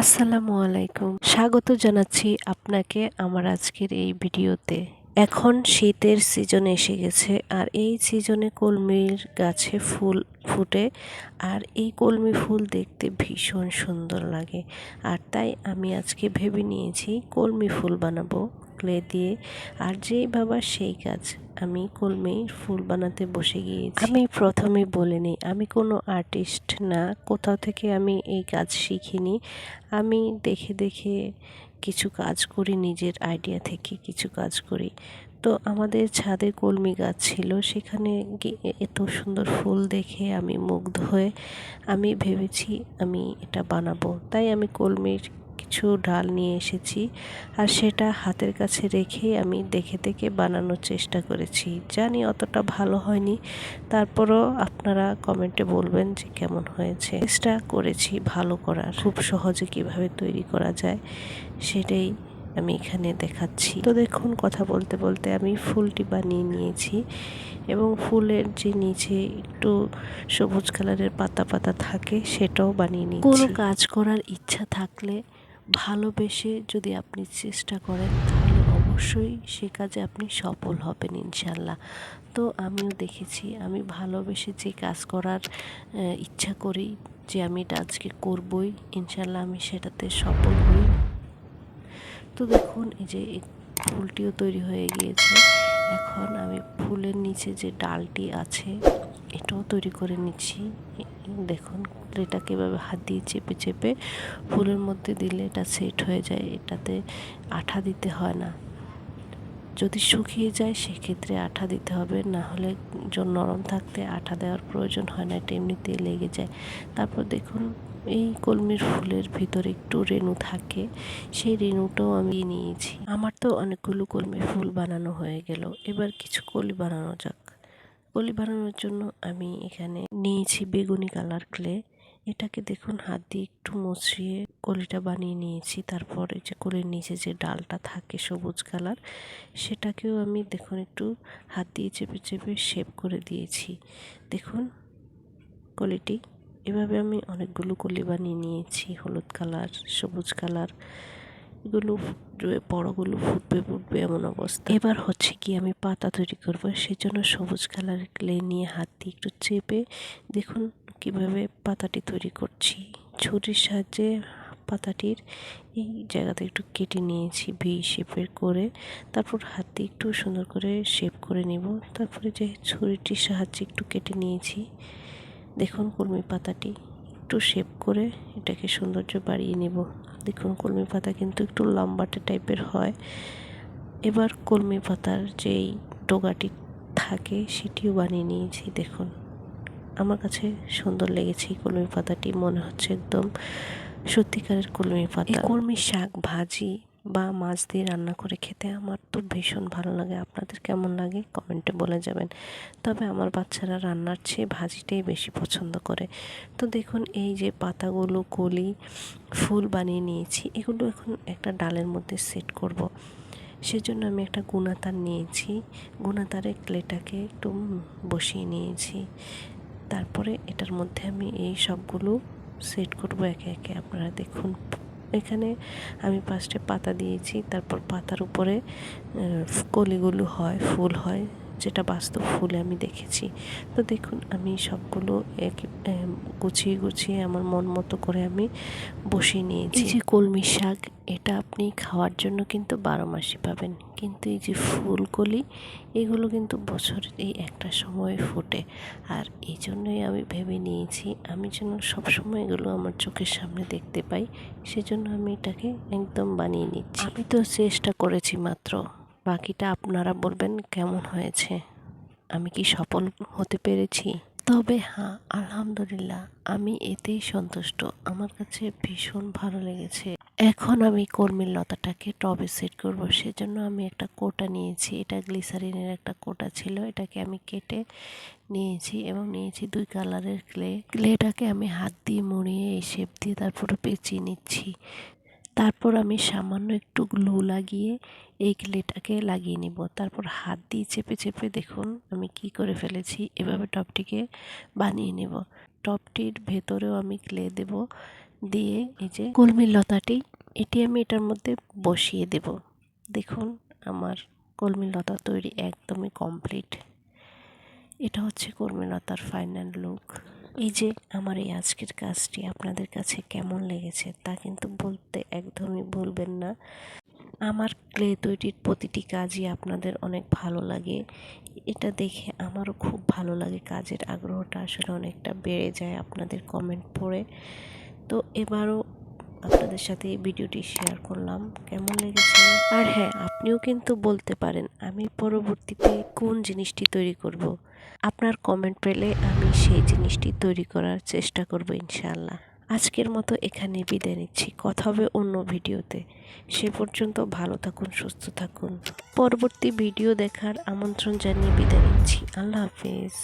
আসসালামু আলাইকুম। স্বাগত জানাচ্ছি আপনাকে আমার আজকের এই ভিডিওতে। এখন শীতের সিজন এসে গেছে আর এই সিজনে কলমির গাছে ফুল ফুটে আর এই কলমি ফুল দেখতে ভীষণ সুন্দর লাগে। আর তাই আমি আজকে ভেবে নিয়েছি কলমি ফুল বানাবো। ক্লে দিয়ে আর যেই বাবা সেই কাজ। আমি কলমির ফুল বানাতে বসে গিয়েছি। আমি প্রথমে বলে নিই, আমি কোনো আর্টিস্ট না, কোথাও থেকে আমি এই কাজ শিখিনি। আমি দেখে দেখে কিছু কাজ করি, নিজের আইডিয়া থেকে কিছু কাজ করি। তো আমাদের ছাদে কলমি গাছ ছিল, সেখানে এত সুন্দর ফুল দেখে আমি মুগ্ধ হয়ে আমি ভেবেছি আমি এটা বানাবো। তাই আমি কলমির কিছু ডাল নিয়ে এসেছি আর সেটা হাতের কাছে রেখে আমি দেখে দেখে বানানোর চেষ্টা করেছি। জানি অতটা ভালো হয়নি, তারপরও আপনারা কমেন্টে বলবেন যে কেমন হয়েছে। চেষ্টা করেছি ভালো করার, খুব সহজে কীভাবে তৈরি করা যায় সেটাই আমি এখানে দেখাচ্ছি। তো দেখুন, কথা বলতে বলতে আমি ফুলটি বানিয়ে নিয়েছি এবং ফুলের যে নিচে একটু সবুজ কালারের পাতা পাতা থাকে সেটাও বানিয়ে নিয়েছি। কোনো কাজ করার ইচ্ছা থাকলে ভালোবেসে যদি আপনি চেষ্টা করেন, তাহলে অবশ্যই সে কাজে আপনি সফল হবেন ইনশাল্লাহ তো আমিও দেখেছি, আমি ভালোবেসে যে কাজ করার ইচ্ছা করি যে আমি এটা আজকে করবই ইনশাল্লাহ আমি সেটাতে সফল হই। তো দেখুন, এই যে ফুলটিও তৈরি হয়ে গিয়েছে। এখন আমি ফুলের নিচে যে ডালটি আছে, এটাও তৈরি করে নিচ্ছি। দেখুন এটাকে এভাবে হাত দিয়ে চেপে চেপে ফুলের মধ্যে দিলে এটা সেট হয়ে যায়। এটাতে আঠা দিতে হয় না। যদি শুকিয়ে যায়, সেক্ষেত্রে আঠা দিতে হবে। না হলে নরম থাকতে আঠা দেওয়ার প্রয়োজন হয় না, এটা এমনিতেই লেগে যায়। তারপর দেখুন, এই কলমির ফুলের ভিতরে একটু রেণু থাকে। সেই রেণুটাও আমি নিয়েছি। আমার তো অনেকগুলো কলমির ফুল বানানো হয়ে গেল। এবার কিছু কলি বানানো যাক। কলি বানানোর জন্য আমি এখানে নিয়েছি বেগুনি কালার ক্লে। এটাকে দেখুন, হাত দিয়ে একটু মুছিয়ে কলিটা বানিয়ে নিয়েছি। তারপর এই যে কলির নিচে যে ডালটা থাকে সবুজ কালার, সেটাকেও আমি দেখুন, একটু হাত দিয়ে চেপে চেপে শেপ করে দিয়েছি। দেখুন, কলিটি। এভাবে আমি অনেকগুলো কলি বানিয়ে নিয়েছি, হলুদ কালার, সবুজ কালার। এগুলো বড়গুলো ফুটবে ফুটবে এমন অবস্থা। এবার হচ্ছে কি আমি পাতা তৈরি করব, সেজন্য সবুজ কালার ক্লে নিয়ে হাত দিয়ে একটু চেপে দেখুন কীভাবে পাতাটি তৈরি করছি। ছুরির সাহায্যে পাতাটির এই জায়গাতে একটু কেটে নিয়েছি ভি শেপের করে। তারপর হাত দিয়ে একটু সুন্দর করে শেপ করে নেব। তারপরে যে ছুরিটির সাহায্যে একটু কেটে নিয়েছি। দেখুন কলমি পাতাটি। একটু শেপ করে এটাকে সৌন্দর্য বাড়িয়ে নেব। দেখুন কলমি পাতা কিন্তু একটু লম্বাটে টাইপের হয়। এবার কলমি পাতার যেই ডোগাটি থাকে সেটিও বানিয়ে নিয়েছি দেখুন। আমার কাছে সুন্দর লেগেছে এই কলমি পাতাটি মনে হচ্ছে একদম সত্যিকারের কলমি পাতা। কলমি শাক ভাজি বা মাছ দিয়ে রান্না করে খেতে আমার তো ভীষণ ভালো লাগে। আপনাদের কেমন লাগে? কমেন্টে বলে যাবেন। তবে আমার বাচ্চারা রান্নার চেয়ে ভাজিটাই বেশি পছন্দ করে। তো দেখুন, এই যে পাতাগুলো, কলি, ফুল বানিয়ে নিয়েছি, এগুলো এখন একটা ডালের মধ্যে সেট করব। সেজন্য আমি একটা গুণাতার নিয়েছি। গুণাতারে ক্লেটাকে একটু বসিয়ে নিয়েছি। তারপরে এটার মধ্যে আমি এই সবগুলো সেট করব একে একে। আপনারা দেখুন এখানে আমি ফার্স্টে পাতা দিয়েছি তারপর পাতার উপরে কলিগুলো হয় ফুল হয়। যেটা বাস্তব ফুলে আমি দেখেছি। তো দেখুন আমি সবগুলো এক গুছিয়ে গুছিয়ে আমার মন মতো করে আমি বসিয়ে নিয়েছি। এই যে কলমি শাক এটা আপনি খাওয়ার জন্য কিন্তু বারো মাসই পাবেন। কিন্তু এই যে ফুলকলি এগুলো কিন্তু বছরের এই একটা সময় ফোটে। আর এই জন্যই আমি ভেবে নিয়েছি আমি যেন সবসময় এগুলো আমার চোখের সামনে দেখতে পাই সেজন্য আমি এটাকে একদম বানিয়ে নিচ্ছি। আমি তো চেষ্টা করেছি মাত্র। বাকিটা আপনারা বলবেন কেমন হয়েছে? আমি কি সফল হতে পেরেছি? তবে হ্যাঁ আলহামদুলিল্লাহ, আমি এতেই সন্তুষ্ট। আমার কাছে ভীষণ ভালো লেগেছে। এখন আমি কর্মীর লতাটাকে টবে সেট করব। সেজন্য আমি একটা কোটা নিয়েছি। এটা গ্লিসারিনের একটা কোটা ছিল। এটাকে আমি কেটে নিয়েছি এবং নিয়েছি দুই কালারের ক্লে। ক্লেটাকে আমি হাত দিয়ে মুড়িয়ে, এই শেপ দিয়ে তারপরে পেঁচিয়ে নিচ্ছি। তারপর আমি সামান্য একটু গ্লু লাগিয়ে এই ক্লেটাকে লাগিয়ে নিব। তারপর হাত দিয়ে চেপে চেপে দেখুন আমি কি করে ফেলেছি, এভাবে টপটিকে বানিয়ে নেব। টপটির ভেতরেও আমি ক্লে দেব, দিয়ে এই যে কলমির লতাটি, এটি আমি এটার মধ্যে বসিয়ে দেব। দেখুন আমার কলমি লতা তৈরি একদমই কমপ্লিট। এটা হচ্ছে কর্মীলতার ফাইনাল লুক। এই যে আমার এই আজকের কাজটি আপনাদের কাছে কেমন লেগেছে তা কিন্তু বলতে একদমই ভুলবেন না। আমার ক্লে তৈরির প্রতিটি কাজই আপনাদের অনেক ভালো লাগে। এটা দেখে আমারও খুব ভালো লাগে, কাজের আগ্রহটা আসলে অনেকটা বেড়ে যায় আপনাদের কমেন্ট পড়ে। তো এবারও আপনাদের সাথে এই ভিডিওটি শেয়ার করলাম। কেমন লেগেছে? আর হ্যাঁ আপনিও কিন্তু বলতে পারেন, আমি পরবর্তীতে কোন জিনিসটি তৈরি করব। আপনার কমেন্ট পেলে আমি সেই জিনিসটি তৈরি করার চেষ্টা করব ইনশাআল্লাহ। আজকের মতো এখানে বিদায় নিচ্ছি। কথা হবে অন্য ভিডিওতে। সে পর্যন্ত ভালো থাকুন, সুস্থ থাকুন। পরবর্তী ভিডিও দেখার আমন্ত্রণ জানিয়ে বিদায় নিচ্ছি। আল্লাহ হাফিজ।